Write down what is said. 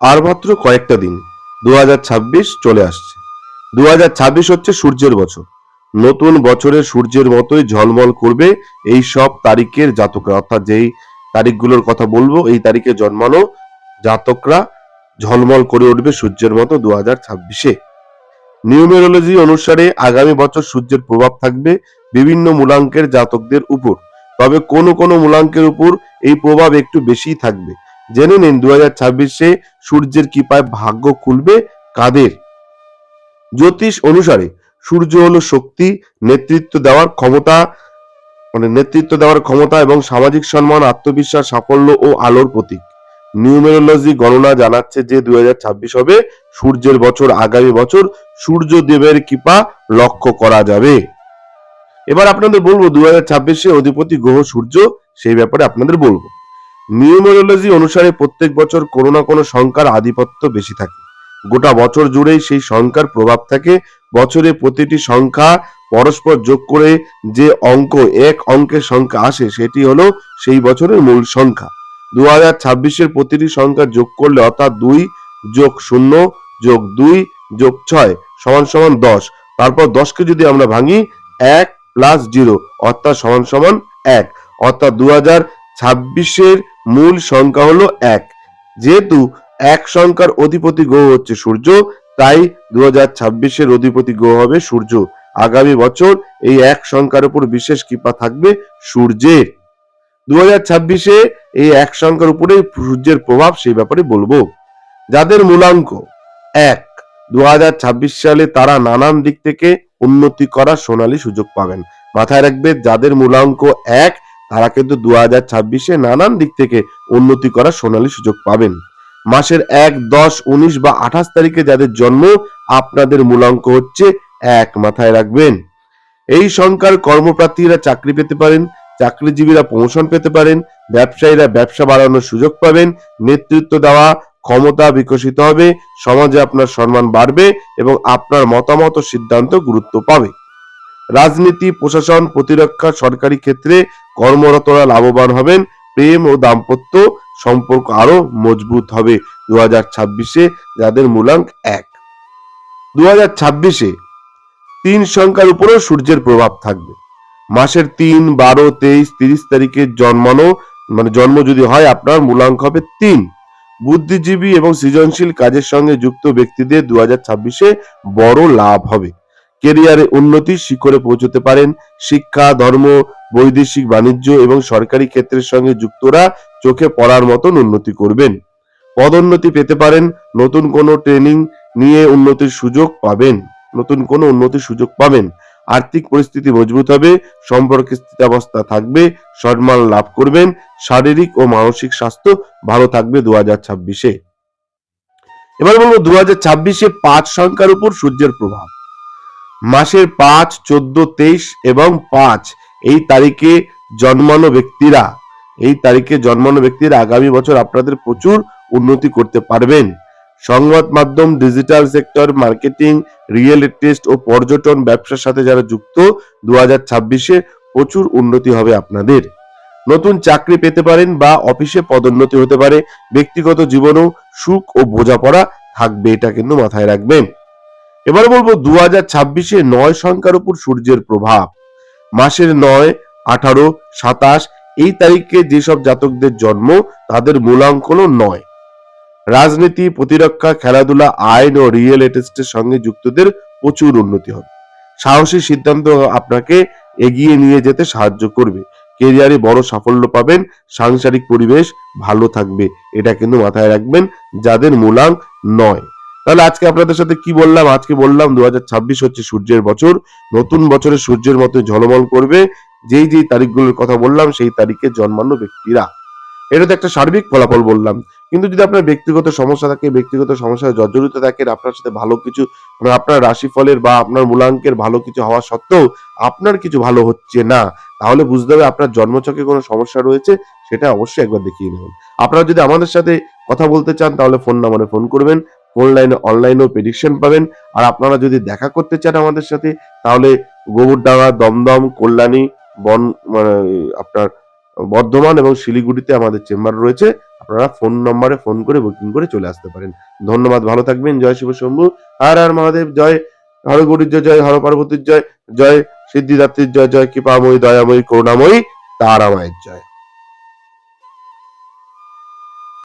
আর মাত্র কয়েকটা দিন। দু হাজার ছাব্বিশ চলে আসছে। দু হাজার ছাব্বিশ হচ্ছে সূর্যের বছর। নতুন বছরে সূর্যের মতোই ঝলমল করবে এই সব তারিখের জাতকরা। অর্থাৎ যেই তারিখগুলোর কথা বলব, এই তারিখে জন্মানো জাতকরা ঝলমল করে উঠবে সূর্যের মতো দু হাজার ছাব্বিশে। নিউমেরোলজি অনুসারে আগামী বছর সূর্যের প্রভাব থাকবে বিভিন্ন মূলাঙ্কের জাতকদের উপর। তবে কোন কোন মূলাঙ্কের উপর এই প্রভাব একটু বেশি থাকবে। জেনে নিন দু হাজার ছাব্বিশে সূর্যের কৃপায় ভাগ্য খুলবে কাদের? জ্যোতিষ অনুসারে সূর্য হলো শক্তি, নেতৃত্ব দেওয়ার ক্ষমতা মানে নেতৃত্ব দেওয়ার ক্ষমতা এবং সামাজিক সম্মান, আত্মবিশ্বাস, সাফল্য ও আলোর প্রতীক। নিউমেরোলজি গণনা জানাচ্ছে যে দুই হাজার ছাব্বিশ হবে সূর্যের বছর, আগামী বছর সূর্য দেবের কৃপা লক্ষ্য করা যাবে। এবার আপনাদের বলব দু হাজার ছাব্বিশে অধিপতি গ্রহ সূর্য, সেই ব্যাপারে আপনাদের বলব। নিউমেরোলজি অনুসারে প্রত্যেক বছর কোনো না কোনো সংখ্যার আধিপত্য বেশি থাকে। গোটা বছর জুড়েই সেই সংখ্যার প্রভাব থাকে। বছরে প্রতিটি সংখ্যা পরস্পর যোগ করে যে অঙ্ক, এক অঙ্কের সংখ্যা আসে, সেটি হলো সেই বছরের মূল সংখ্যা দু হাজার ছাব্বিশের প্রতিটি সংখ্যা যোগ করলে অর্থাৎ দুই যোগ শূন্য যোগ দুই যোগ ছয় সমান সমান দশ। তারপর দশকে যদি আমরা ভাঙি, এক প্লাস জিরো অর্থাৎ সমান সমান এক। অর্থাৎ দু হাজার ছাব্বিশের মূল সংখ্যা হলো এক। যেহেতু এক সংখ্যার অধিপতি গ্রহ হচ্ছে সূর্য, তাই দু হাজার ছাব্বিশের অধিপতি গ্রহ হবে সূর্য। আগামী বছর এই এক সংখ্যার উপর বিশেষ কৃপা থাকবে সূর্যের। দু হাজার ছাব্বিশে এই এক সংখ্যার উপরে সূর্যের প্রভাব সেই ব্যাপারে বলব। যাদের মূলাঙ্ক এক দু সালে তারা নানান দিক থেকে উন্নতি করার সোনালী সুযোগ পাবেন। মাথায় রাখবে, যাদের মূলাঙ্ক এক তারা কিন্তু দু হাজার ছাব্বিশে নানান দিক থেকে উন্নতি করার সোনালী সুযোগ পাবেন। মাসের এক, দশ, উনিশ বা আঠাশ তারিখে যাদের জন্ম, আপনাদের মূলাঙ্ক হচ্ছে এক মাথায় রাখবেন। এই সংখ্যার কর্মপ্রার্থীরা চাকরি পেতে পারেন, চাকরিজীবীরা প্রমোশন পেতে পারেন, ব্যবসায়ীরা ব্যবসা বাড়ানোর সুযোগ পাবেন, নেতৃত্ব দেওয়া, ক্ষমতা বিকশিত হবে, সমাজে আপনার সম্মান বাড়বে এবং আপনার মতামত সিদ্ধান্ত গুরুত্ব পাবে। রাজনীতি, প্রশাসন, প্রতিরক্ষা, সরকারি ক্ষেত্রে কর্মরতরা লাভবান হবেন। প্রেম ও দাম্পত্য সম্পর্ক আরও মজবুত হবে। দু হাজার ছাব্বিশে যাদের মূলাঙ্ক এক। দু হাজার ছাব্বিশে তিন সংখ্যার উপরেও সূর্যের প্রভাব থাকবে। মাসের তিন, বারো, তেইশ, তিরিশ তারিখে জন্মানো মানে জন্ম যদি হয়, আপনার মূলাঙ্ক হবে তিন। বুদ্ধিজীবী এবং সৃজনশীল কাজের সঙ্গে যুক্ত ব্যক্তিদের দু হাজার ছাব্বিশে বড় লাভ হবে। কেরিয়ারে উন্নতি শিখরে পৌঁছতে পারেন শিক্ষা, ধর্ম, বৈদেশিক বাণিজ্য এবং সরকারি ক্ষেত্রের সঙ্গে যুক্তরা চোখে পড়ার মতন উন্নতি করবেন। পদোন্নতি পেতে পারেন, নতুন কোনো ট্রেনিং নিয়ে উন্নতির সুযোগ পাবেন। নতুন কোনো উন্নতির সুযোগ পাবেন। আর্থিক পরিস্থিতি মজবুত হবে সম্পর্কে স্থিতাবস্থা থাকবে সম্মান লাভ করবেন, শারীরিক ও মানসিক স্বাস্থ্য ভালো থাকবে দু হাজার ছাব্বিশে। এবার বলব দু হাজার ছাব্বিশে পাঁচ সংখ্যার উপর সূর্যের প্রভাব। মাসের পাঁচ, চোদ্দ, তেইশ এবং পাঁচ এই তারিখে জন্মানো ব্যক্তিরা, এই তারিখে জন্মানো ব্যক্তিরা আগামী বছর আপনাদের প্রচুর উন্নতি করতে পারবেন। সংবাদ মাধ্যম, digital sector, marketing, real estate ও পর্যটন ব্যবসার সাথে যারা যুক্ত দু হাজার ছাব্বিশে প্রচুর উন্নতি হবে আপনাদের। নতুন চাকরি পেতে পারেন বা অফিসে পদোন্নতি হতে পারে, ব্যক্তিগত জীবনেও সুখ ও বোঝাপড়া থাকবে, এটা কিন্তু মাথায় রাখবেন। এবার বলব দু হাজার ছাব্বিশে নয় সংখ্যার উপর সূর্যের প্রভাব। মাসের নয়, আঠারো, সাতাশ, এই তারিখে যেসব জাতকদের জন্ম, তাদের মূলাঙ্ক হলো নয়। রাজনীতি, প্রতিরক্ষা, খেলাধুলা, আইন ও রিয়েল এস্টেটের সঙ্গে যুক্তদের প্রচুর উন্নতি হবে। সাহসী সিদ্ধান্ত আপনাকে এগিয়ে নিয়ে যেতে সাহায্য করবে। কেরিয়ারে বড় সাফল্য পাবেন, সাংসারিক পরিবেশ ভালো থাকবে, এটা কিন্তু মাথায় রাখবেন, যাদের মূলাঙ্ক নয়। তাহলে আজকে আপনাদের সাথে কি বললাম? আজকে বললাম দু হাজার ছাব্বিশ হচ্ছে সূর্যের বছর। নতুন বছরে সূর্যের মতো ঝলমল করবে। যেই যেই তারিখগুলোর কথা বললাম, সেই তারিখে জন্মানো ব্যক্তিরা। এটা তো একটা সার্বিক ফলাফল বললাম। কিন্তু যদি আপনার ব্যক্তিগত সমস্যা থাকে, ব্যক্তিগত সমস্যায় জর্জরিত থাকেন, আপনার সাথে ভালো কিছু মানে আপনার রাশিফলের বা আপনার মূলাঙ্কের ভালো কিছু হওয়া সত্ত্বেও আপনার কিছু ভালো হচ্ছে না, তাহলে বুঝতে হবে আপনার জন্মচকে কোনো সমস্যা রয়েছে, সেটা অবশ্যই একবার দেখিয়ে নেবেন। আপনারা যদি আমাদের সাথে কথা বলতে চান, তাহলে ফোন নাম্বারে ফোন করবেন। ফোন লাইনে অনলাইনেও প্রেডিকশন পাবেন। আর আপনারা যদি দেখা করতে চান আমাদের সাথে, তাহলে গোবরডাঙ্গা, দমদম, কল্যাণী, বন মানে আপনার বর্ধমান এবং শিলিগুড়িতে আমাদের চেম্বার রয়েছে। আপনারা ফোন নম্বরে ফোন করে বুকিং করে চলে আসতে পারেন। ধন্যবাদ, ভালো থাকবেন, জয় শিব শম্ভু। হর হর মহাদেব, জয়। হর জয় জয়। হর পার্বতীর জয় জয়। সিদ্ধিদাত্রীর জয় জয়। কৃপাময়ী, দয়াময়ী, করুণাময়ী, তারামায়ের জয়।